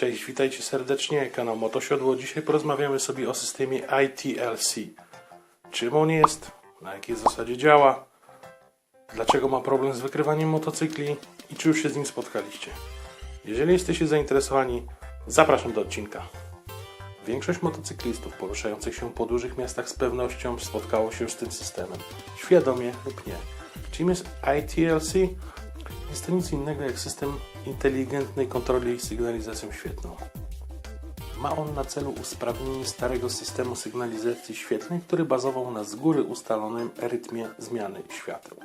Cześć, witajcie serdecznie, kanał Motosiodło. Dzisiaj porozmawiamy sobie o systemie ITLC. Czym on jest, na jakiej zasadzie działa, dlaczego ma problem z wykrywaniem motocykli i czy już się z nim spotkaliście. Jeżeli jesteście zainteresowani, zapraszam do odcinka. Większość motocyklistów poruszających się po dużych miastach z pewnością spotkało się z tym systemem, świadomie lub nie. Czym jest ITLC? Jest to nic innego jak system inteligentnej kontroli sygnalizacją świetlną. Ma on na celu usprawnienie starego systemu sygnalizacji świetlnej, który bazował na z góry ustalonym rytmie zmiany świateł.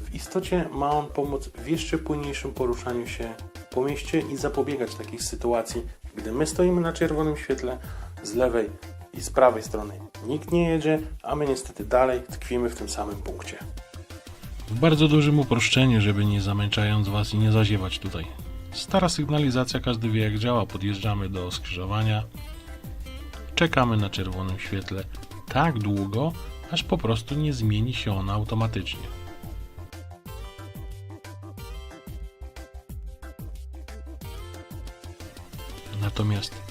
W istocie ma on pomóc w jeszcze płynniejszym poruszaniu się po mieście i zapobiegać takich sytuacji, gdy my stoimy na czerwonym świetle z lewej i z prawej strony. Nikt nie jedzie, a my niestety dalej tkwimy w tym samym punkcie. W bardzo dużym uproszczeniu, żeby nie zamęczając Was i nie zaziewać tutaj. Stara sygnalizacja, każdy wie jak działa. Podjeżdżamy do skrzyżowania, czekamy na czerwonym świetle tak długo, aż po prostu nie zmieni się ona automatycznie. Natomiast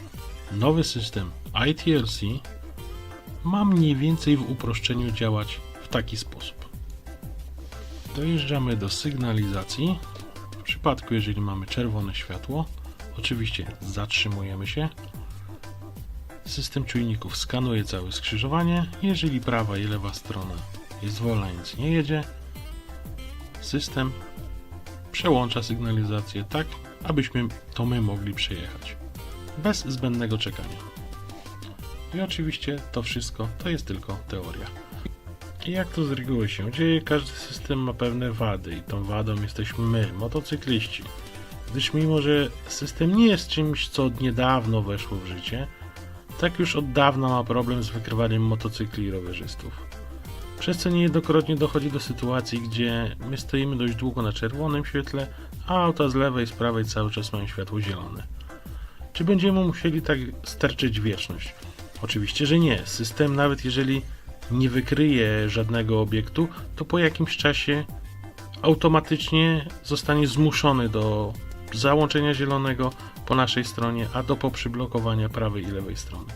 nowy system ITLC ma mniej więcej w uproszczeniu działać w taki sposób. Dojeżdżamy do sygnalizacji. W przypadku, jeżeli mamy czerwone światło, oczywiście zatrzymujemy się. System czujników skanuje całe skrzyżowanie. Jeżeli prawa i lewa strona jest wolna, nic nie jedzie. System przełącza sygnalizację tak, abyśmy to my mogli przejechać. Bez zbędnego czekania. I oczywiście to wszystko to jest tylko teoria. Jak to z reguły się dzieje, każdy system ma pewne wady i tą wadą jesteśmy my, motocykliści. Gdyż mimo, że system nie jest czymś, co od niedawno weszło w życie, tak już od dawna ma problem z wykrywaniem motocykli i rowerzystów. Przez co niejednokrotnie dochodzi do sytuacji, gdzie my stoimy dość długo na czerwonym świetle, a auta z lewej i z prawej cały czas mają światło zielone. Czy będziemy musieli tak sterczyć wieczność? Oczywiście, że nie. System, nawet jeżeli nie wykryje żadnego obiektu, to po jakimś czasie automatycznie zostanie zmuszony do załączenia zielonego po naszej stronie, a do poprzyblokowania prawej i lewej strony.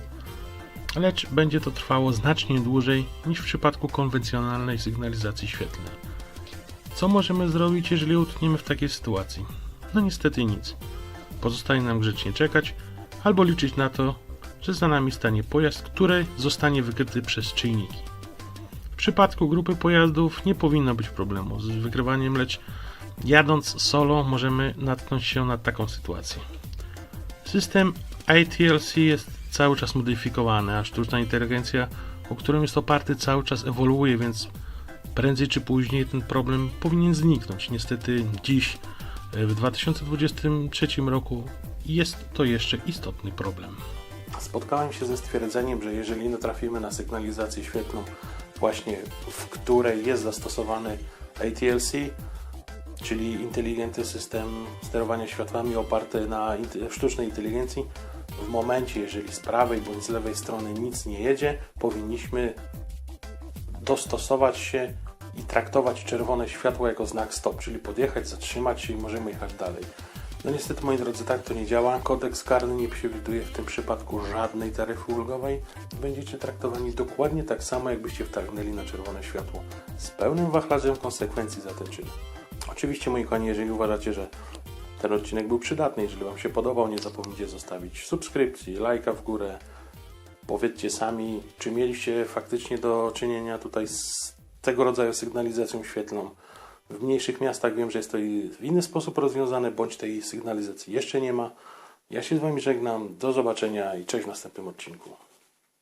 Lecz będzie to trwało znacznie dłużej niż w przypadku konwencjonalnej sygnalizacji świetlnej. Co możemy zrobić, jeżeli utkniemy w takiej sytuacji? No niestety nic. Pozostaje nam grzecznie czekać albo liczyć na to, że za nami stanie pojazd, który zostanie wykryty przez czujniki. W przypadku grupy pojazdów nie powinno być problemu z wykrywaniem, lecz jadąc solo możemy natknąć się na taką sytuację. System ITLC jest cały czas modyfikowany, a sztuczna inteligencja, o którym jest oparty, cały czas ewoluuje, więc prędzej czy później ten problem powinien zniknąć. Niestety dziś, w 2023 roku, jest to jeszcze istotny problem. Spotkałem się ze stwierdzeniem, że jeżeli natrafimy na sygnalizację świetlną, właśnie w której jest zastosowany ATLC, czyli inteligentny system sterowania światłami oparty na sztucznej inteligencji, w momencie, jeżeli z prawej bądź z lewej strony nic nie jedzie, powinniśmy dostosować się i traktować czerwone światło jako znak stop, czyli podjechać, zatrzymać się i możemy jechać dalej. No niestety, moi drodzy, tak to nie działa. Kodeks karny nie przewiduje w tym przypadku żadnej taryfy ulgowej. Będziecie traktowani dokładnie tak samo, jakbyście wtargnęli na czerwone światło. Z pełnym wachlarzem konsekwencji za ten czyn. Oczywiście, moi kochani, jeżeli uważacie, że ten odcinek był przydatny, jeżeli Wam się podobał, nie zapomnijcie zostawić subskrypcji, lajka w górę. Powiedzcie sami, czy mieliście faktycznie do czynienia tutaj z tego rodzaju sygnalizacją świetlną. W mniejszych miastach wiem, że jest to w inny sposób rozwiązane, bądź tej sygnalizacji jeszcze nie ma. Ja się z Wami żegnam, do zobaczenia i cześć w następnym odcinku.